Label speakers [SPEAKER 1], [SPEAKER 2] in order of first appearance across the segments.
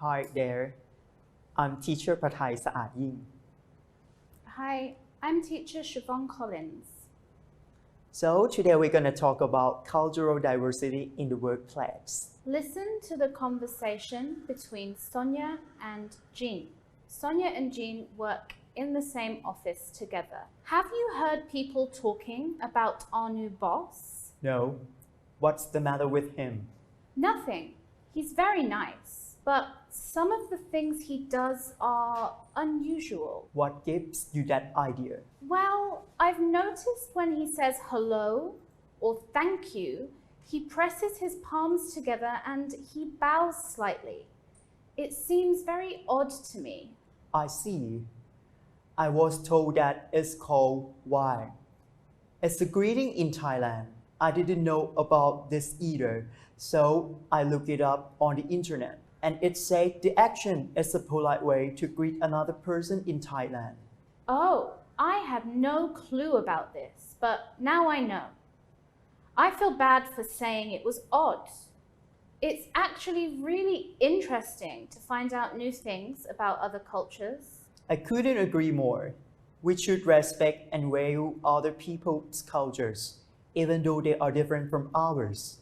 [SPEAKER 1] Hi there. I'm teacher Patai Saad Ying.
[SPEAKER 2] Hi, I'm teacher Siobhan Collins.
[SPEAKER 1] So today we're going to talk about cultural diversity in the workplace.
[SPEAKER 2] Listen to the conversation between Sonia and Jean. Sonia and Jean work in the same office together. Have you heard people talking about our new boss?
[SPEAKER 1] No. What's the matter with him?
[SPEAKER 2] Nothing. He's very nice. But some of the things he does are unusual.
[SPEAKER 1] What gives you that idea
[SPEAKER 2] Well, I've noticed when he says hello or thank you, he presses his palms together and he bows slightly. It seems very odd to me.
[SPEAKER 1] I see I was told that it's called why It's a greeting in Thailand I didn't know about this either so I looked it up on the internet and it said the action is a polite way to greet another person in Thailand
[SPEAKER 2] Oh, I have no clue about this, but now I know. I feel bad for saying it was odd. It's actually really interesting to find out new things about other cultures.
[SPEAKER 1] I couldn't agree more. We should respect and value other people's cultures, even though they are different from ours.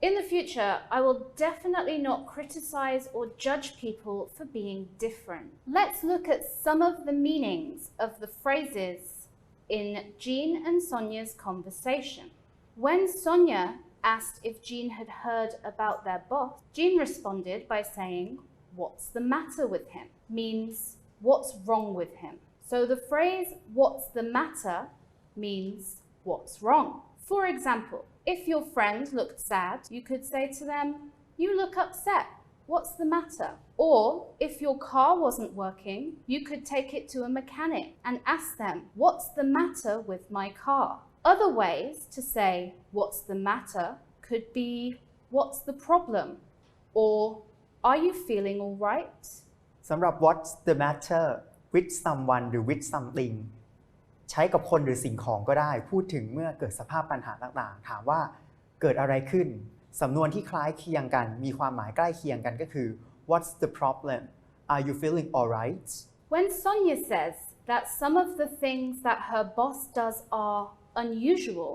[SPEAKER 2] In the future, I will definitely not criticize or judge people for being different. Let's look at some of the meanings of the phrases in Jean and Sonia's conversation. When Sonia asked if Jean had heard about their boss, Jean responded by saying, What's the matter with him? means what's wrong with him. So the phrase what's the matter means what's wrong. For example, if your friend looked sad, you could say to them, You look upset. What's the matter? Or if your car wasn't working, you could take it to a mechanic and ask them, What's the matter with my car? Other ways to say, What's the matter could be, What's the problem? Or, Are you feeling all right?
[SPEAKER 1] สำหรับ what's the matter with someone หรือ with something ใช้กับคนหรือสิ่งของก็ได้ พูดถึงเมื่อเกิดสภาพปัญหาต่างๆ ถามว่าเกิดอะไรขึ้น สำนวนที่คล้ายเคียงกัน มีความหมายใกล้เคียงกันก็คือ what's the problem are you feeling alright
[SPEAKER 2] When Sonia says that some of the things that her boss does are unusual,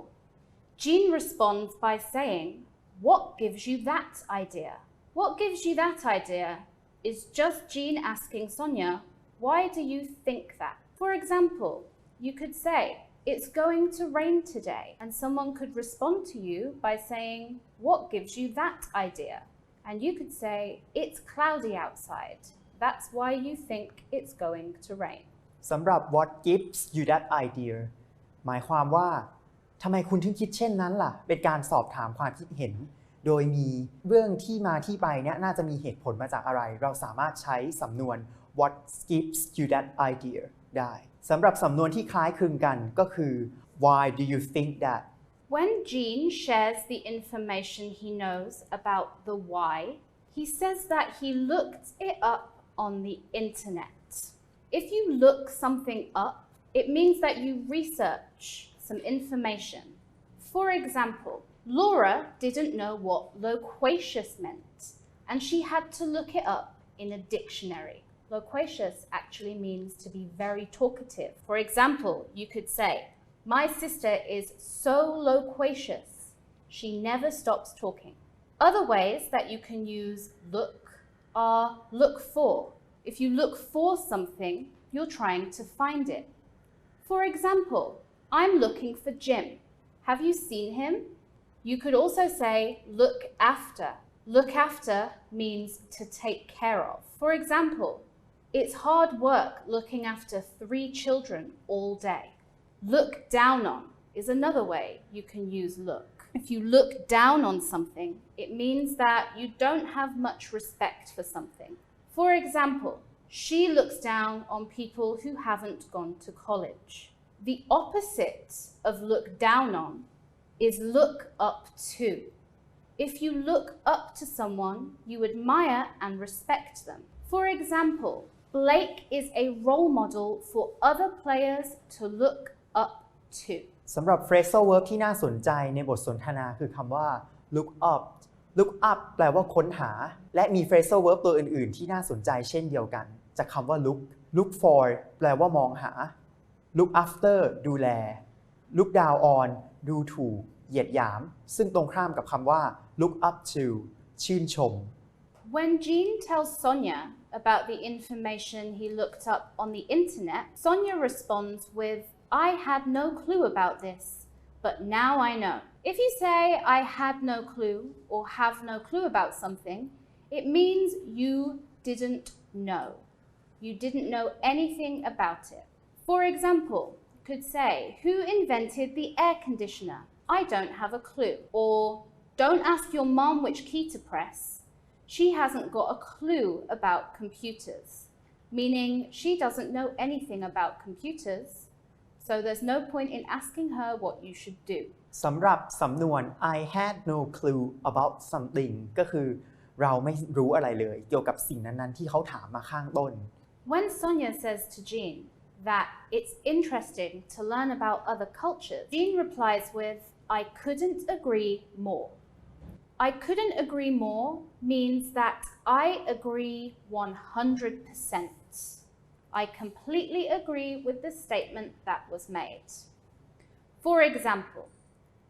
[SPEAKER 2] Jean responds by saying, What gives you that idea? What gives you that idea is just Jean asking Sonia, Why do you think that? For example, you could say, It's going to rain today, and someone could respond to you by saying, What gives you that idea? And you could say, It's cloudy outside. That's why you think it's going to rain.
[SPEAKER 1] สำหรับ what gives you that idea หมายความว่าทำไมคุณถึงคิดเช่นนั้นล่ะ เป็นการสอบถามความคิดเห็น โดยมีเรื่องที่มาที่ไปเนี่ยน่าจะมีเหตุผลมาจากอะไร เราสามารถใช้สำนวน what gives you that idea ได้สำหรับสำนวนที่คล้ายคลึงกันก็คือ why do you think that
[SPEAKER 2] When Jean shares the information he knows about the why, he says that he looked it up on the internet. If you look something up, it means that you research some information. For example, Laura didn't know what loquacious meant, and she had to look it up in a dictionary. Loquacious actually means to be very talkative. For example, you could say, My sister is so loquacious. She never stops talking. Other ways that you can use look are look for. If you look for something, you're trying to find it. For example, I'm looking for Jim. Have you seen him? You could also say look after. Look after means to take care of. For example, it's hard work looking after three children all day. Look down on is another way you can use look. If you look down on something, it means that you don't have much respect for something. For example, she looks down on people who haven't gone to college. The opposite of look down on is look up to. If you look up to someone, you admire and respect them. For example, Blake is a role model for other players to look up to.
[SPEAKER 1] สำหรับ phrasal verb ที่น่าสนใจในบทสนทนาคือคำว่า look up look up แปลว่าค้นหา และมี phrasal verb ตัวอื่น ๆ ที่น่าสนใจเช่นเดียวกัน จากคำว่า look look for แปลว่ามองหา look after ดูแล look down on ดูถูก เหยียดหยาม ซึ่งตรงข้ามกับคำว่า look up to ชื่นชม
[SPEAKER 2] When Jean tells Sonia about the information he looked up on the internet, Sonia responds with, I had no clue about this, but now I know. If you say, I had no clue or have no clue about something, it means you didn't know. You didn't know anything about it. For example, you could say, Who invented the air conditioner? I don't have a clue. Or, Don't ask your mom which key to press She hasn't got a clue about computers, meaning she doesn't know anything about computers. So there's no point in asking her what you should do.
[SPEAKER 1] สำหรับสำนวน I had no clue about something ก็คือ เราไม่รู้อะไรเลย เกี่ยวกับสิ่งนั้นๆ ที่เขาถามมาข้างต้น
[SPEAKER 2] When Sonia says to Jean that it's interesting to learn about other cultures, Jean replies with, I couldn't agree more. I couldn't agree more means that I agree 100%. I completely agree with the statement that was made. For example,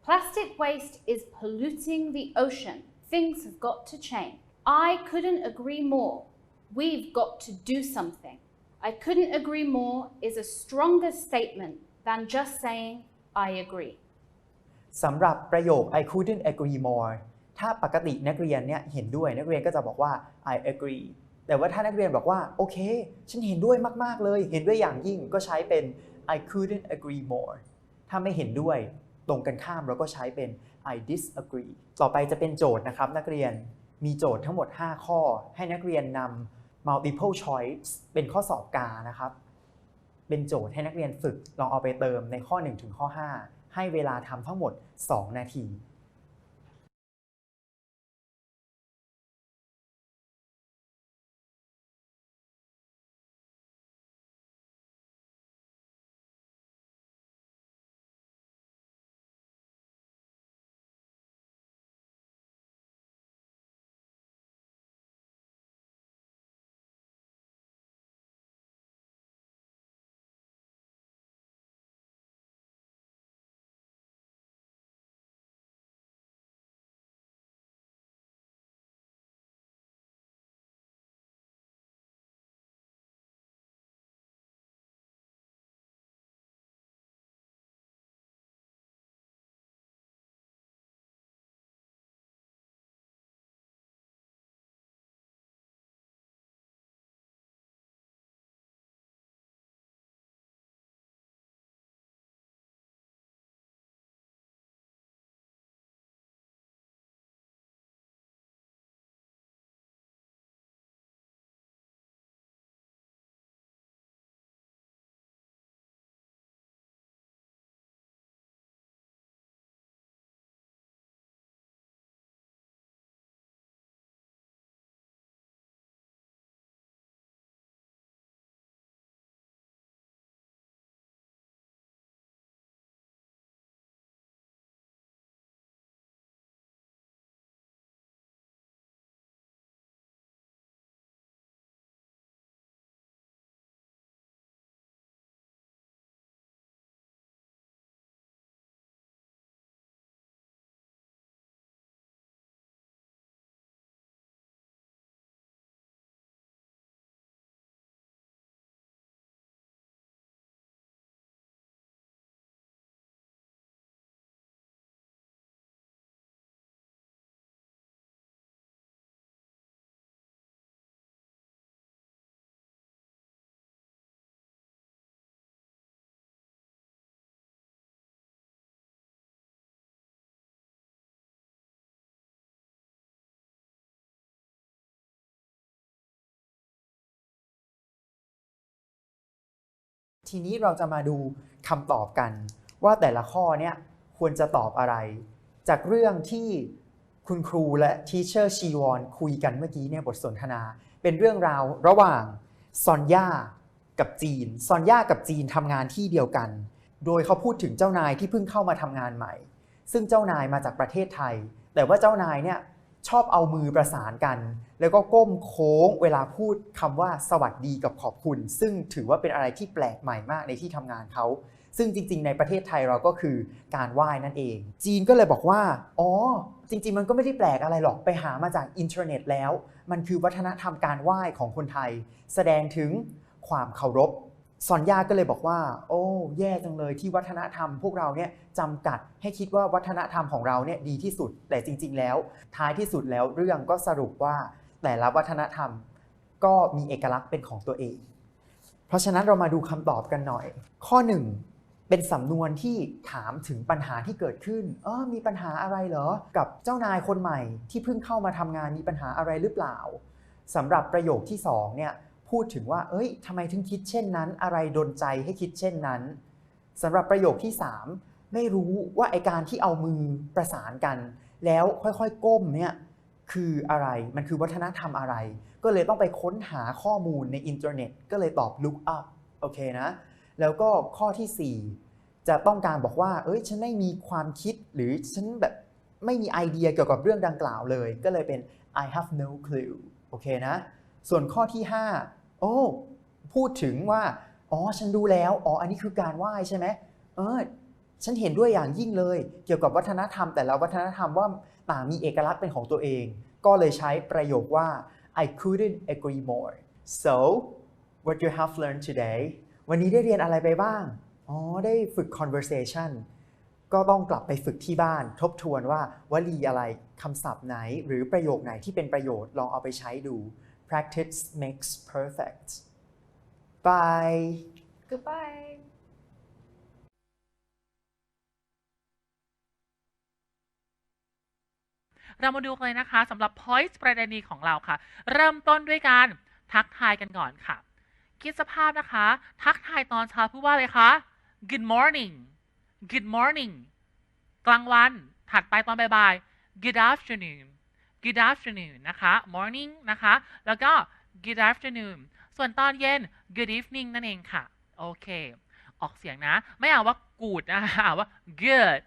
[SPEAKER 2] plastic waste is polluting the ocean. Things have got to change. I couldn't agree more. We've got to do something. I couldn't agree more is a stronger statement than just saying, I agree.
[SPEAKER 1] สำหรับประโยค I couldn't agree more ถ้าปกตินักเรียนเนี่ยเห็นด้วยนักเรียนก็จะบอกว่า I agree แต่ว่าถ้านักเรียนบอกว่าโอเค ฉันเห็นด้วยมากๆเลย เห็นด้วยอย่างยิ่งก็ใช้เป็น I couldn't agree more ถ้าไม่เห็นด้วยตรงกันข้ามเราก็ใช้เป็น I disagree ต่อไปจะเป็นโจทย์นะครับนักเรียนมีโจทย์ทั้งหมด 5 ข้อ ให้นักเรียนนำ multiple choice เป็นข้อสอบกานะครับ เป็นโจทย์ให้นักเรียนฝึกลองเอาไปเติมในข้อ 1 ถึงข้อ 5 ให้เวลาทำทั้งหมด 2 นาที ทีนี้เราจะมาดูคำตอบกัน ว่าแต่ละข้อเนี่ยควรจะตอบอะไร จากเรื่องที่คุณครูและทีเชอร์ชีวอนคุยกันเมื่อกี้เนี่ยบทสนทนา เป็นเรื่องราวระหว่างซอนย่ากับจีน ซอนย่ากับจีนทำงานที่เดียวกัน โดยเขาพูดถึงเจ้านายที่เพิ่งเข้ามาทำงานใหม่ ซึ่งเจ้านายมาจากประเทศไทย แต่ว่าเจ้านายเนี่ย ชอบเอามือประสานกัน แล้วก็ก้มโค้งเวลาพูดคำว่าสวัสดีกับขอบคุณ ซึ่งถือว่าเป็นอะไรที่แปลกใหม่มากในที่ทำงานเขาซึ่งจริง ๆ ในประเทศไทยเราก็คือการไหว้นั่นเอง จีนก็เลยบอกว่า อ๋อ จริง ๆ มันก็ไม่ได้แปลกอะไรหรอก ไปหามาจากอินเทอร์เน็ตแล้ว มันคือวัฒนธรรมการไหว้ของคนไทย แสดงถึงความเคารพ สอนยาก็เลยบอกว่า โอ้ แย่จังเลยที่วัฒนธรรมพวกเราเนี่ยจำกัดให้คิดว่าวัฒนธรรมของเราเนี่ยดีที่สุด แต่จริง ๆ แล้ว ท้ายที่สุดแล้วเรื่องก็สรุปว่าแต่ละวัฒนธรรมก็มีเอกลักษณ์เป็นของตัวเอง เพราะฉะนั้นเรามาดูคำตอบกันหน่อย ข้อ 1 เป็นสำนวนที่ถามถึงปัญหาที่เกิดขึ้น เออมีปัญหาอะไรเหรอ กับเจ้านายคนใหม่ที่เพิ่งเข้ามาทำงานมีปัญหาอะไรหรือเปล่าสำหรับประโยคที่2เนี่ย พูดถึงว่า เอ้ยทำไมถึงคิดเช่นนั้น อะไรดนใจให้คิดเช่นนั้นสำหรับประโยคที่ 3 ไม่รู้ว่าไอการที่เอามือประสานกัน แล้วค่อยๆก้มเนี่ยคืออะไรมันคือวัฒนธรรมอะไร ก็เลยต้องไปค้นหาข้อมูลในอินเทอร์เน็ต ก็เลยตอบ look up โอเคนะ แล้วก็ข้อทีสี่4 จะต้องการบอกว่า เอ้ย ฉันไม่มีความคิดหรือฉันแบบไม่มีไอเดียเกี่ยวกับเรื่องดังกล่าวเลย ก็เลยเป็น I have no clue โอเคนะ ส่วนข้อที่ 5 โอ้ พูดถึงว่า อ๋อ ฉันดูแล้ว อ๋อ อันนี้คือการไหว้ใช่ไหมเออ ฉันเห็นด้วยอย่างยิ่งเลย เกี่ยวกับวัฒนธรรม แต่ละวัฒนธรรมว่าต่างมีเอกลักษณ์เป็นของตัวเอง ก็เลยใช้ประโยคว่า I couldn't agree more so what you have learned today วันนี้ได้เรียนอะไรไปบ้าง อ๋อ ได้ฝึก conversation ก็ต้องกลับไปฝึกที่บ้าน ทบทวนว่าวลีอะไรคำศัพท์ไหน หรือประโยคไหนที่เป็นประโยชน์ลองเอาไปใช้ดู practice makes perfect bye
[SPEAKER 2] Goodbye.
[SPEAKER 3] เรามาดูกันเลยนะคะสำหรับ point ประเด็นนี้ของเราค่ะ เริ่มต้นด้วยการทักทายกันก่อนค่ะ คิดสภาพนะคะ ทักทายตอนเช้าพูดว่าอะไรคะ good morning good morning กลางวัน ถัดไปตอนบ่ายๆ good afternoon good afternoon นะคะ morning นะคะ แล้วก็ good afternoon ส่วนตอนเย็น good evening นั่นเองค่ะ โอเค ออกเสียงนะ ไม่เอาว่า good นะคะเอาว่า good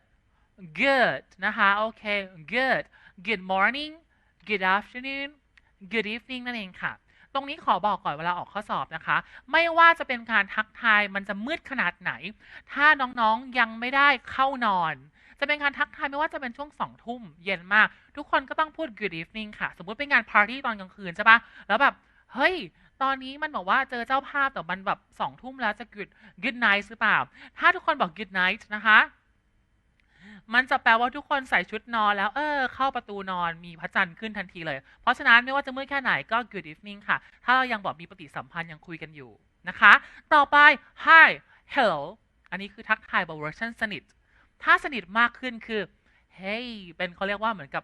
[SPEAKER 3] good นะคะ โอเค good good morning good afternoon good evening นั่นเองค่ะ ตรงนี้ขอบอกก่อนเวลาออกข้อสอบนะคะ ไม่ว่าจะเป็นการทักทายมันจะมืดขนาดไหน ถ้าน้องๆยังไม่ได้เข้านอน จะเป็นการทักทายไม่ว่าจะเป็นช่วงสองทุ่มเย็นมาก ทุกคนก็ต้องพูด good evening ค่ะ สมมติเป็นงานปาร์ตี้ตอนกลางคืนใช่ปะแล้วแบบ เฮ้ย ตอนนี้มันบอกว่าเจอเจ้าภาพแต่มันแบบสองทุ่มแล้วจะ good good night หรือเปล่า ถ้าทุกคนบอก good night นะคะ มันจะแปลว่าทุกคนใส่ชุดนอนแล้วเออ เข้าประตูนอนมีพระจันทร์ขึ้นทันทีเลย เพราะฉะนั้นไม่ว่าจะมืดแค่ไหนก็ good evening ค่ะ ถ้าเรายังบอกมีปฏิสัมพันธ์ยังคุยกันอยู่นะคะ ต่อไป hi hello อันนี้คือทักทายแบบ version สนิท ถ้าสนิทมากขึ้นคือ hey เป็นเขาเรียกว่าเหมือนกับ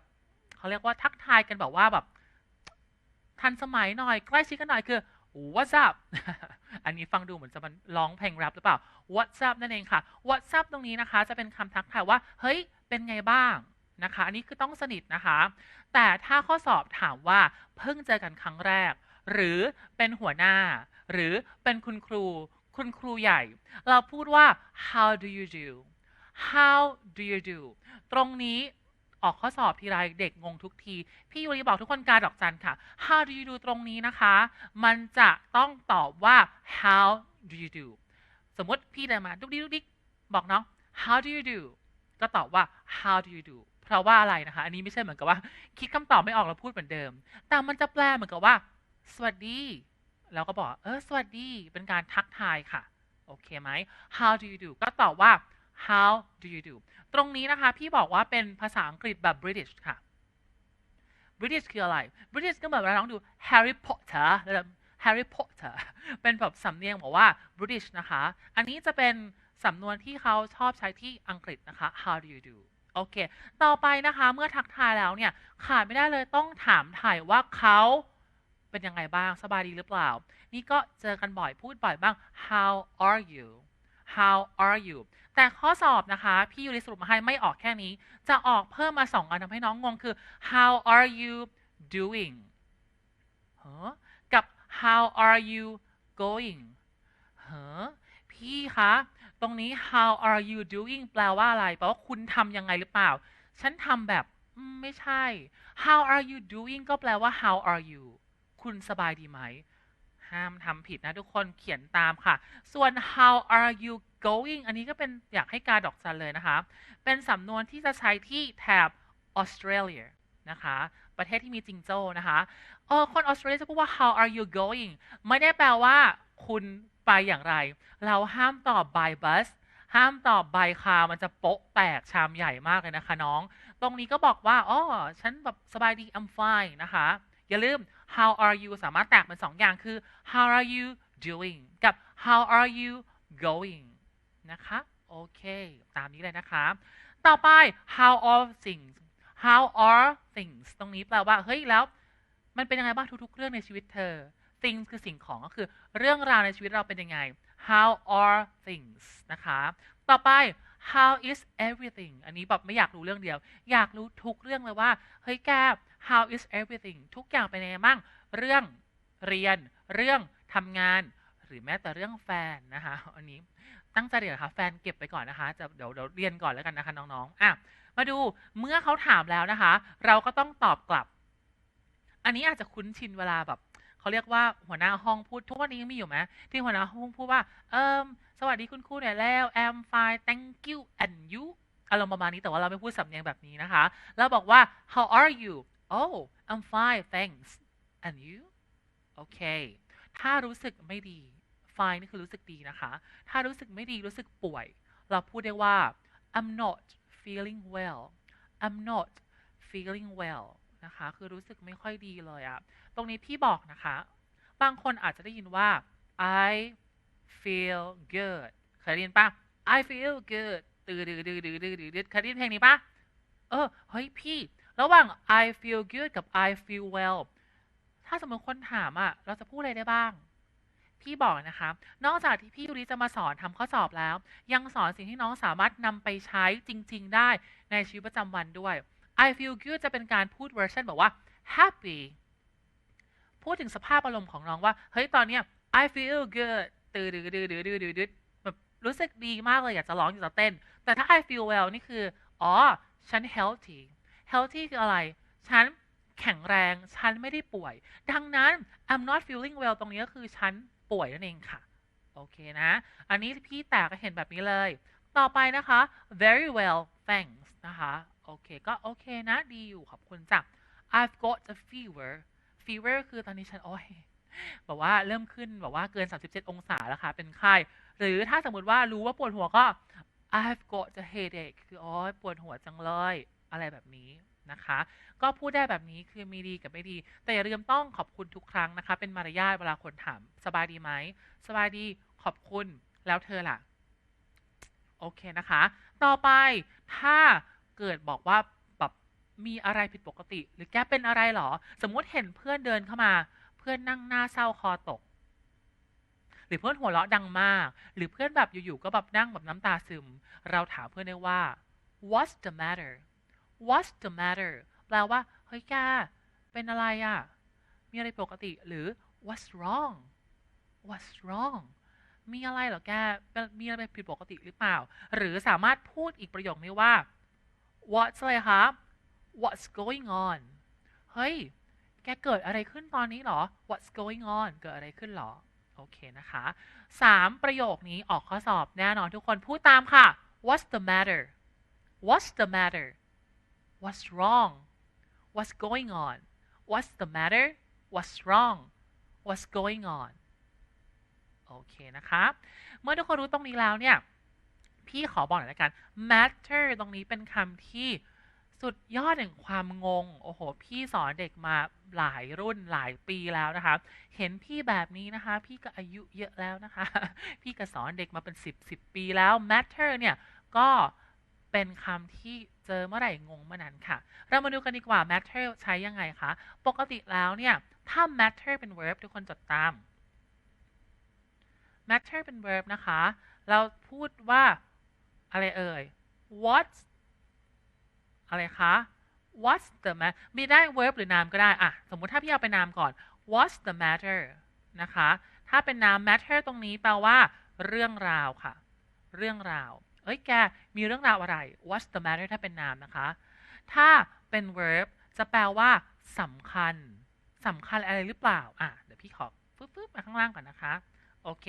[SPEAKER 3] เขาเรียกว่าทักทายกันแบบว่าแบบ ทันสมัยหน่อย ใกล้ชิดกันหน่อยคือ what's up อันนี้ฟังดูเหมือนจะมันร้องเพลงแรปหรือเปล่า what's up นั่นเองค่ะ what's up ตรงนี้นะคะ จะเป็นคำทักทายว่า เฮ้ย เป็นไงบ้างนะคะ อันนี้คือต้องสนิทนะคะ แต่ถ้าข้อสอบถามว่าเพิ่งเจอกันครั้งแรก หรือเป็นหัวหน้า หรือเป็นคุณครู คุณครูใหญ่ เราพูดว่า how do you do how do you do ตรงนี้ออกข้อสอบทีไรเด็กงงทุกที พี่ยูริบอกทุกคนการดอกจันค่ะ how do you do ตรงนี้นะคะ มันจะต้องตอบว่า how do you do สมมติพี่เดินมาดุกดิกดุกดิกบอกน้อง how do you do ก็ตอบว่า how do you do เพราะว่าอะไรนะคะ อันนี้ไม่ใช่เหมือนกับว่า คิดคำตอบไม่ออกแล้วพูดเหมือนเดิม แต่มันจะแปลเหมือนกับว่า สวัสดี แล้วก็บอก เออ สวัสดี เป็นการทักทายค่ะ โอเคไหม how do you do ก็ตอบว่า how do you do ตรงนี้นะคะ พี่บอกว่าเป็นภาษาอังกฤษแบบ British ค่ะ British คืออะไร British ก็เหมือนเวลาน้องดู Harry Potter แล้วแบบ Harry Potter เป็นแบบสำเนียงบอกว่า British นะคะ อันนี้จะเป็นสำนวนที่เขาชอบใช้ที่อังกฤษนะคะ how do you do โอเค ต่อไปนะคะเมื่อทักทายแล้วเนี่ยขาดไม่ได้เลยต้องถามถ่ายว่าเขาเป็นยังไงบ้าง สบายดีหรือเปล่า นี่ก็เจอกันบ่อยพูดบ่อยบ้าง how are you how are you แต่ข้อสอบนะคะ พี่ยูริสรุปมาให้ไม่ออกแค่นี้ จะออกเพิ่มมาสองอันทำให้น้องงงคือ how are you doing ฮะกับ how are you going ฮะพี่คะ ตรงนี้ how are you doing แปลว่าอะไร แปลว่าคุณทำยังไงหรือเปล่า ฉันทำแบบไม่ใช่ how are you doing ก็แปลว่า how are you คุณสบายดีไหม ห้ามทำผิดนะทุกคนเขียนตามค่ะ ส่วน how are you going อันนี้ก็เป็นอยากให้กาดอกจันเลยนะคะ เป็นสำนวนที่จะใช้ที่แถบออสเตรเลียนะคะ ประเทศที่มีจิงโจ้นะคะเออคนออสเตรเลียจะพูดว่า how are you going ไม่ได้แปลว่าคุณไปอย่างไร เราห้ามตอบ by bus ห้ามตอบ by car มันจะโป๊ะแตกชามใหญ่มากเลยนะคะน้อง ตรงนี้ก็บอกว่าอ๋อฉันแบบสบายดี I'm fine นะคะ อย่าลืม how are you สามารถแตกเป็นสองอย่างคือ how are you doing กับ how are you going นะคะโอเค ตามนี้เลยนะคะ ต่อไป how are things how are things ตรงนี้แปลว่า เฮ้ย แล้ว มันเป็นยังไงบ้างทุกๆ เรื่องในชีวิตเธอ things คือสิ่งของก็คือเรื่องราวในชีวิตเราเป็นยังไง how are things นะคะ ต่อไป how is everything อันนี้แบบไม่อยากรู้เรื่องเดียว อยากรู้ทุกเรื่องเลยว่า เฮ้ยแก how is everything ทุกอย่างเป็นยังไงบ้าง เรื่องเรียน เรื่องทำงาน หรือแม้แต่เรื่องแฟนนะคะ อันนี้ตั้งใจเดี๋ยวนะคะแฟนเก็บไปก่อนนะคะ จะเดี๋ยวเดี๋ยวเรียนก่อนแล้วกันนะคะน้องๆ อะ มาดูเมื่อเขาถามแล้วนะคะ เราก็ต้องตอบกลับ อันนี้อาจจะคุ้นชินเวลาแบบ เขาเรียกว่าหัวหน้าห้องพูดทุกวันนี้ยังมีอยู่ไหมที่หัวหน้าห้องพูดว่าเอิมสวัสดีคุณครูหน่อยแล้ว I'm fine thank you and you อารมณ์ประมาณนี้แต่ว่าเราไม่พูดสำเนียงแบบนี้นะคะเราบอกว่า how are you oh I'm fine thanks and you โอเคถ้ารู้สึกไม่ดี fine นี่คือรู้สึกดีนะคะ ถ้ารู้สึกไม่ดีรู้สึกป่วย เราพูดได้ว่า I'm not feeling well I'm not feeling well นะคะ คือรู้สึกไม่ค่อยดีเลยอะ ตรงนี้พี่บอกนะคะ บางคนอาจจะได้ยินว่า I feel good เคยได้ยินปะ I feel good ตือดือดือดือดือดืดือเคยได้ยินเพลงนี้ปะเออ เฮ้ยพี่ ระหว่าง I feel good กับ I feel well ถ้าสมมติคนถามอะเราจะพูดอะไรได้บ้าง พี่บอกนะคะ นอกจากที่พี่ยูริจะมาสอนทำข้อสอบแล้ว ยังสอนสิ่งที่น้องสามารถนำไปใช้จริง ๆ ได้ในชีวิตประจำวันด้วย I feel good จะเป็นการพูดเวอร์ชันแบบว่า happy พูดถึงสภาพอารมณ์ของน้องว่า เฮ้ยตอนเนี้ย I feel good ตืดือดือดือดือดือดือแบบรู้สึกดีมากเลยอยากจะร้องอยากจะเต้น แต่ถ้า I feel well นี่คือ อ๋อ ฉัน healthy healthy คืออะไร ฉันแข็งแรง ฉันไม่ได้ป่วย ดังนั้น I'm not feeling well ตรงนี้ก็คือฉันป่วยนั่นเองค่ะ โอเคนะ อันนี้พี่แตกก็เห็นแบบนี้เลย ต่อไปนะคะ very well thanks นะคะ โอเค ก็โอเคนะ ดีอยู่ขอบคุณจ้ะ I've got a fever fever คือตอนนี้ฉันโอ้ยแบบว่าเริ่มขึ้นแบบว่าเกิน 37 องศาแล้วค่ะ เป็นไข้หรือถ้าสมมติว่ารู้ว่าปวดหัวก็ I've got a headache คืออ๋อปวดหัวจังเลย อะไรแบบนี้นะคะ ก็พูดได้แบบนี้คือมีดีกับไม่ดี แต่อย่าลืมต้องขอบคุณทุกครั้งนะคะ เป็นมารยาทเวลาคนถาม สบายดีไหม สบายดีขอบคุณแล้วเธอล่ะ โอเคนะคะ ต่อไปถ้าเกิดบอกว่า มีอะไรผิดปกติ หรือแกเป็นอะไรหรอ สมมุติเห็นเพื่อนเดินเข้ามา เพื่อนนั่งหน้าเศร้าคอตก หรือเพื่อนหัวเราะดังมาก หรือเพื่อนแบบอยู่ๆก็แบบนั่งแบบน้ำตาซึม เราถามเพื่อนได้ว่า what's the matter what's the matter แปลว่าเฮ้ยแกเป็นอะไรอะ่ะมีอะไรปกติ หรือ what's wrong what's wrong มีอะไรเหรอแก มีอะไรผิดปกติหรือเปล่า หรือสามารถพูดอีกประโยคนี้ว่า what's อะไรคะ what's going on เฮ้ย แกเกิดอะไรขึ้นตอนนี้เหรอ what's going on เกิดอะไรขึ้นเหรอ โอเคนะคะสามประโยคนี้ออกข้อสอบแน่นอนทุกคนพูดตามค่ะ what's the matter what's the matter what's wrong what's going on what's the matter what's wrong what's going on โอเคนะคะ เมื่อทุกคนรู้ตรงนี้แล้วเนี่ย พี่ขอบอกหน่อยละกัน matter ตรงนี้เป็นคำที่ สุดยอดแห่งความงง โอ้โห พี่สอนเด็กมาหลายรุ่นหลายปีแล้วนะคะ เห็นพี่แบบนี้นะคะ พี่ก็อายุเยอะแล้วนะคะ พี่ก็สอนเด็กมาเป็น 10 10 ปีแล้ว matter เนี่ยก็เป็นคำที่เจอเมื่อไหร่งงเมื่อนั้นค่ะ เรามาดูกันดีกว่า matter ใช้ยังไงคะ ปกติแล้วเนี่ย ถ้า matter เป็น verb ทุกคนจดตาม matter เป็น verb นะคะ เราพูดว่าอะไรเอ่ย what อะไรคะ what's the matter มีได้ verb หรือนามก็ได้อะสมมุติถ้าพี่เอาไปนามก่อน what's the matter นะคะ ถ้าเป็นนาม matter ตรงนี้แปลว่า เรื่องราวค่ะ เรื่องราว เอ้ยแก มีเรื่องราวอะไร what's the matter ถ้าเป็นนามนะคะ ถ้าเป็น verb จะแปลว่าสำคัญสำคัญอะไรหรือเปล่า อะ เดี๋ยวพี่ขอฟึบๆมาข้างล่างก่อนนะคะ โอเค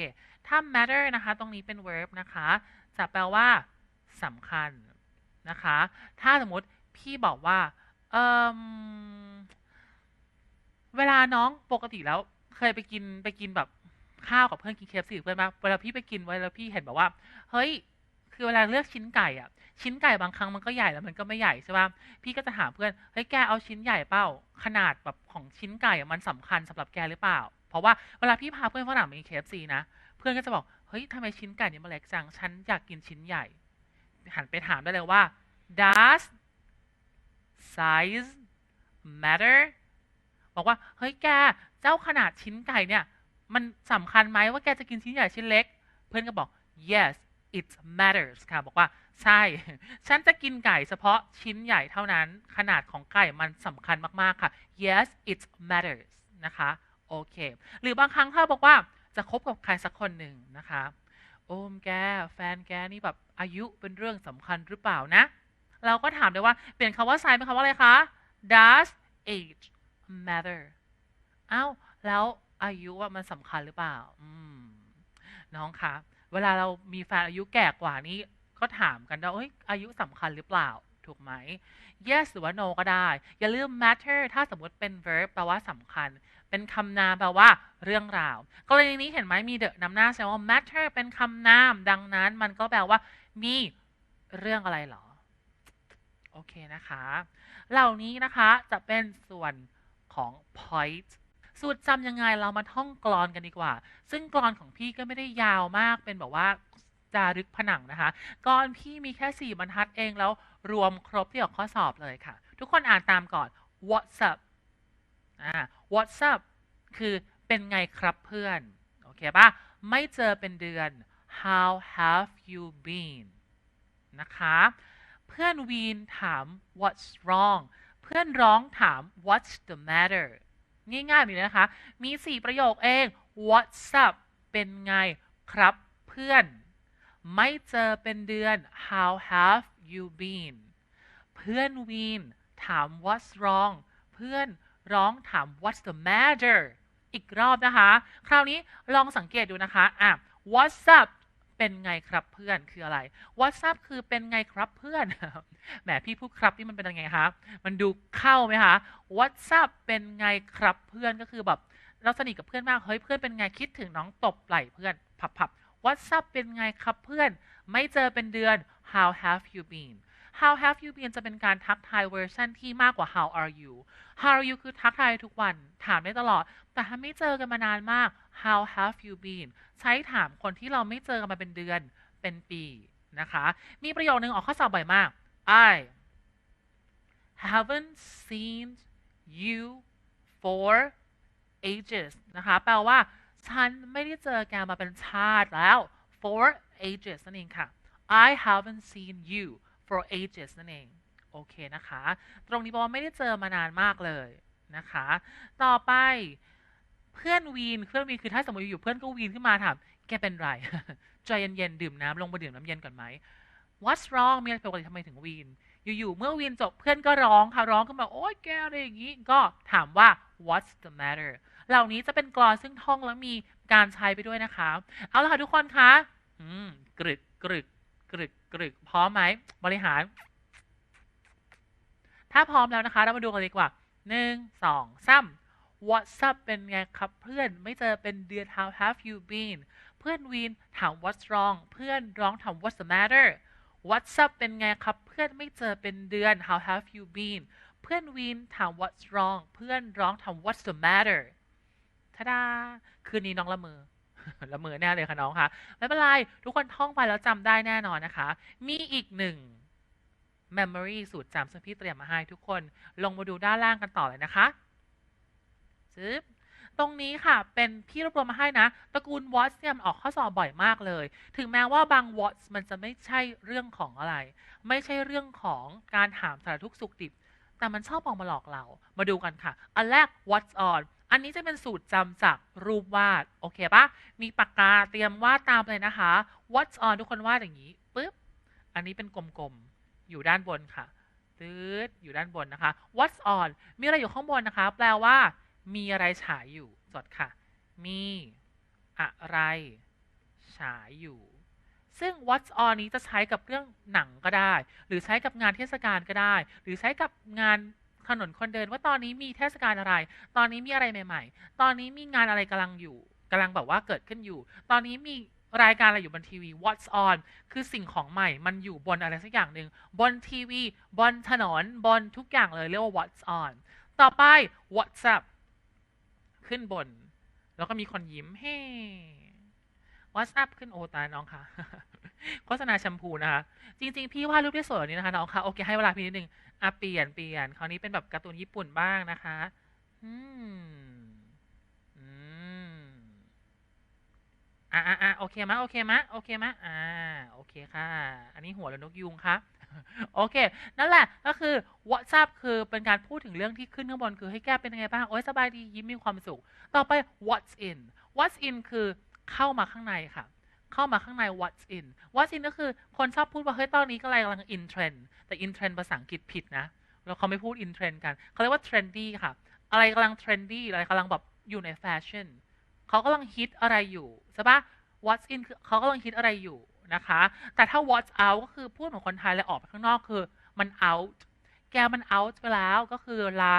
[SPEAKER 3] ถ้า matter นะคะ ตรงนี้เป็น verb นะคะ จะแปลว่าสำคัญ นะคะ ถ้าสมมติพี่บอกว่า เอ่มเวลาน้องปกติแล้วเคยไปกินไปกินแบบข้าวกับเพื่อนกินเคฟซีเพื่อนมาเวลาพี่ไปกินเวลาพี่เห็นแบบว่า เฮ้ย คือเวลาเลือกชิ้นไก่อะ ชิ้นไก่บางครั้งมันก็ใหญ่แล้วมันก็ไม่ใหญ่ใช่ป่ะ พี่ก็จะถามเพื่อน เฮ้ย แกเอาชิ้นใหญ่เปล่า ขนาดแบบของชิ้นไก่มันสำคัญสำหรับแกหรือเปล่า เพราะว่าเวลาพี่พาเพื่อนฝรั่งไปกินเคฟซีนะ เพื่อนก็จะบอก เฮ้ยทำไมชิ้นไก่เนี่ยมันเล็กจัง ฉันอยากกินชิ้นใหญ่ หันไปถามได้เลยว่า does size matter บอกว่าเฮ้ยแกเจ้าขนาดชิ้นไก่เนี่ย มันสำคัญไหมว่าแกจะกินชิ้นใหญ่ชิ้นเล็ก เพื่อนก็บอก yes it matters ค่ะ บอกว่าใช่ ฉันจะกินไก่เฉพาะชิ้นใหญ่เท่านั้น ขนาดของไก่มันสำคัญมาก ๆ ค่ะ yes it matters นะคะ โอเค หรือบางครั้งถ้าบอกว่าจะคบกับใครสักคนหนึ่งนะคะ โอมแก แฟนแกนี่แบบอายุเป็นเรื่องสำคัญหรือเปล่านะ เราก็ถามได้ว่า เปลี่ยนคำว่า size เป็นคำว่าอะไรคะ does age matter อ้าวแล้วอายุว่ามันสำคัญหรือเปล่า อืม น้องคะเวลาเรามีแฟนอายุแก่กว่านี้ ก็ถามกันว่าเอ้ยอายุสำคัญหรือเปล่า ถูกไหม yes หรือว่า no ก็ได้ อย่าลืม matter ถ้าสมมติเป็น verb แปลว่าสำคัญ เป็นคำนามแปลว่าเรื่องราวกรณีนี้เห็นไหมมี the นำหน้าแสดงว่า matter เป็นคำนาม ดังนั้นมันก็แปลว่า มีเรื่องอะไรเหรอ โอเคนะคะ เหล่านี้นะคะจะเป็นส่วนของ point สูตรจำยังไงเรามาท่องกลอนกันดีกว่า ซึ่งกลอนของพี่ก็ไม่ได้ยาวมากเป็นแบบว่าจารึกผนังนะคะกลอนพี่มีแค่ 4 บรรทัดเองแล้วรวมครบที่ออกข้อสอบเลยค่ะ ทุกคนอ่านตามก่อน what's up อ่า what's up คือเป็นไงครับเพื่อน โอเคปะไม่เจอเป็นเดือน how have you been นะคะ เพื่อนวีนถาม what's wrong เพื่อนร้องถาม what's the matter ง่ายๆแบบนี้นะคะ มี 4 ประโยคเอง what's up เป็นไงครับเพื่อน ไม่เจอเป็นเดือน how have you been เพื่อนวีนถาม what's wrong เพื่อน ร้องถาม what's the matter อีกรอบนะคะ คราวนี้ลองสังเกตดูนะคะอะ what's up เป็นไงครับเพื่อนคืออะไร what's up คือเป็นไงครับเพื่อน แหมพี่พูดครับนี่มันเป็นยังไงคะ มันดูเข้าไหมคะ what's up เป็นไงครับเพื่อนก็คือแบบเราสนิทกับเพื่อนมาก เฮ้ยเพื่อนเป็นไงคิดถึงน้องตบไหล่เพื่อนผับผับ what's up เป็นไงครับเพื่อน ไม่เจอเป็นเดือน how have you been how have you been จะเป็นการทักทายเวอร์ชันที่มากกว่า how are you how are you คือทักทายทุกวัน ถามได้ตลอด แต่ถ้าไม่เจอกันมานานมาก how have you been ใช้ถามคนที่เราไม่เจอกันมาเป็นเดือนเป็นปีนะคะ มีประโยคนึงออกข้อสอบบ่อยมาก I haven't seen you for ages นะคะ แปลว่า ฉันไม่ได้เจอแกมาเป็นชาติแล้ว for ages นั่นเองค่ะ I haven't seen you for ages นั่นเอง โอเคนะคะ ตรงนี้แปลไม่ได้เจอมานานมากเลยนะคะ ต่อไปเพื่อนวีนเพื่อนวีนคือถ้าสมมติอยู่เพื่อนก็วีนขึ้นมาถามแกเป็นไรใจเย็นๆดื่มน้ำลงมาดื่มน้ำเย็นก่อนไหม What's wrong มีอะไรปกติทำไมถึงวีน อยู่ๆ เมื่อวีนจบเพื่อนก็ร้องค่ะ ร้องขึ้นมา โอ๊ยแกอะไรอย่างนี้ ก็ถามว่า What's the matter เหล่านี้จะเป็นกลอนซึ่งท่องแล้วมีการใช้ไปด้วยนะคะ เอาละค่ะทุกคนคะ อืม กรึกกรึก กรึกกรึกพร้อมไหมบริหาร ถ้าพร้อมแล้วนะคะ เรามาดูกันดีกว่าหนึ่งสองสาม What's up เป็นไงครับเพื่อนไม่เจอเป็นเดือน How have you been เพื่อนวีนถาม What's wrong เพื่อนร้องถาม What's the matter What's up เป็นไงครับเพื่อนไม่เจอเป็นเดือน How have you been เพื่อนวีนถาม What's wrong เพื่อนร้องถาม What's the matter ทาดาคืนนี้น้องละเมอ ละเมอแน่เลยค่ะน้องคะไม่เป็นไรทุกคนท่องไปแล้วจำได้แน่นอนนะคะ มีอีกหนึ่ง memory สูตรจำซึ่งพี่เตรียมมาให้ทุกคนลงมาดูด้านล่างกันต่อเลยนะคะซึบตรงนี้ค่ะเป็นพี่รวบรวมมาให้นะ ตระกูล watch เนี่ยมันออกข้อสอบบ่อยมากเลย ถึงแม้ว่าบาง watch มันจะไม่ใช่เรื่องของอะไร ไม่ใช่เรื่องของการถามสารทุกข์สุขดิบ แต่มันชอบมองมาหลอกเรา มาดูกันค่ะ อันแรก what's on อันนี้จะเป็นสูตรจำจากรูปวาด โอเคปะมีปากกาเตรียมวาดตามเลยนะคะ what's on ทุกคนวาดอย่างนี้ปุ๊บ อันนี้เป็นกลมๆ อยู่ด้านบนค่ะตืดอยู่ด้านบนนะคะ what's on มีอะไรอยู่ข้างบนนะคะ แปลว่า มีอะไรฉายอยู่ จดค่ะ มีอะไร ฉายอยู่ ซึ่ง what's on นี้จะใช้กับเรื่องหนังก็ได้ หรือใช้กับงานเทศกาลก็ได้ หรือใช้กับงาน ถนนคนเดินว่าตอนนี้มีเทศกาลอะไร ตอนนี้มีอะไรใหม่ ๆ ตอนนี้มีงานอะไรกำลังอยู่กำลังแบบว่าเกิดขึ้นอยู่ ตอนนี้มีรายการอะไรอยู่บนทีวี what's on คือสิ่งของใหม่ มันอยู่บนอะไรสักอย่างหนึ่งบนทีวี บนถนน บนทุกอย่างเลยเรียกว่า what's on ต่อไป WhatsApp ขึ้นบน แล้วก็มีคนยิ้ม เฮ้ WhatsApp ขึ้นโอตาน้องค่ะ โฆษณาแชมพูนะคะ จริง ๆ พี่วาดรูปได้สวยนี้นะคะน้องค่ะ โอเค ให้เวลาพี่นิดนึง อะเปลี่ยนเปลี่ยนคราวนี้เป็นแบบการ์ตูนญี่ปุ่นบ้างนะคะ อืม อืม อะอะอะโอเคมะโอเคมะโอเคมะอ่า โอเคค่ะ อันนี้หัวหรือนกยุงคะโอเค นั่นแหละ ก็คือ WhatsApp คือเป็นการพูดถึงเรื่องที่ขึ้นข้างบนคือให้แก้เป็นยังไงบ้าง โอ้ยสบายดียิ้มมีความสุข ต่อไป What's in What's in คือเข้ามาข้างในค่ะ เข้ามาข้างใน What's in What's in ก็คือคนชอบพูดว่าเฮ้ยตอนนี้ก็อะไรกำลัง in trend แต่ in trend ภาษาอังกฤษผิดนะแล้วเขาไม่พูด in trend กันเขาเรียกว่า trendy ค่ะ อะไรกำลัง trendy อะไรกำลังแบบอยู่ในแฟชั่นเขากำลังฮิตอะไรอยู่ใช่ปะ What's in คือเขากำลังฮิตอะไรอยู่นะคะ แต่ถ้า What's out ก็คือพูดเหมือนคนไทยเลยออกไปข้างนอกคือมัน out แกมัน out ไปแล้วก็คือล้า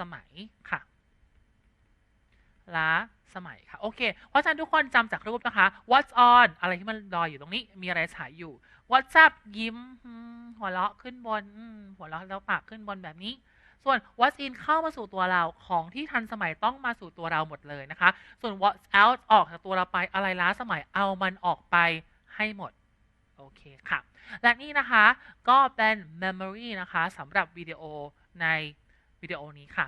[SPEAKER 3] สมัยค่ะล้า สมัยค่ะโอเคเพราะฉะนั้นทุกคนจำจากรูปนะคะ What's on อะไรที่มันลอยอยู่ตรงนี้ มีอะไรฉายอยู่ What's up ยิ้มหัวเราะขึ้นบนหัวเราะแล้วปากขึ้นบนแบบนี้ ส่วน what's in เข้ามาสู่ตัวเราของที่ทันสมัยต้องมาสู่ตัวเราหมดเลยนะคะ ส่วน what's out ออกจากตัวเราไปอะไรล้าสมัยเอามันออกไปให้หมดโอเคค่ะ และนี่นะคะก็เป็น memory นะคะสำหรับวิดีโอในวิดีโอนี้ค่ะ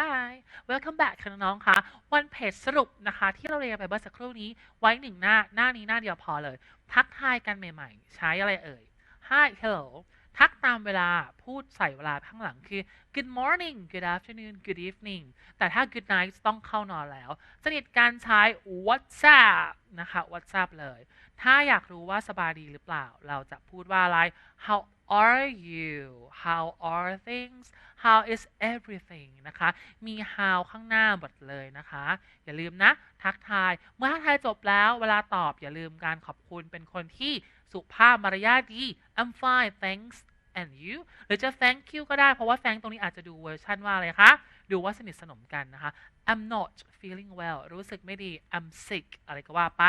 [SPEAKER 3] Hi welcome back ค่ะน้องๆค่ะวันเพจสรุปนะคะ ที่เราเรียนไปเมื่อสักครู่นี้ไว้หนึ่งหน้าหน้านี้หน้าเดียวพอเลย ทักทายกันใหม่ๆ ใช้อะไรเอ่ย Hi hello ทักตามเวลาพูดใส่เวลาข้างหลังคือ good morning good afternoon good evening แต่ถ้า good night ต้องเข้านอนแล้ว สนิทการใช้ WhatsApp นะคะ WhatsApp เลย ถ้าอยากรู้ว่าสบายดีหรือเปล่า เราจะพูดว่าอะไร how are you how are things how is everything นะคะ มี how ข้างหน้าหมดเลยนะคะ อย่าลืมนะ ทักทาย เมื่อทักทายจบแล้วเวลาตอบอย่าลืมการขอบคุณเป็นคนที่สุภาพมารยาทดี I'm fine thanks and you หรือจะ thank you ก็ได้ เพราะว่า thank ตรงนี้อาจจะดูเวอร์ชันว่าอะไรคะ ดูว่าสนิทสนมกันนะคะ I'm not feeling well รู้สึกไม่ดี I'm sick อะไรก็ว่าไป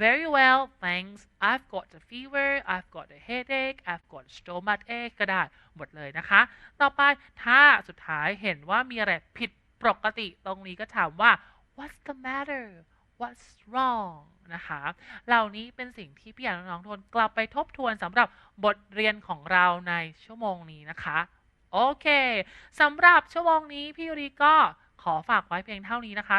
[SPEAKER 3] very well thanks I've got a fever I've got a headache I've got a stomach ache ก็ได้หมดเลยนะคะ ต่อไปถ้าสุดท้ายเห็นว่ามีอะไรผิดปกติตรงนี้ก็ถามว่า what's the matter what's wrong นะคะ เหล่านี้เป็นสิ่งที่พี่อยากน้องๆทุนกลับไปทบทวนสำหรับบทเรียนของเราในชั่วโมงนี้นะคะ โอเคสำหรับชั่วโมงนี้พี่ยุรีก็ขอฝากไว้เพียงเท่านี้นะคะ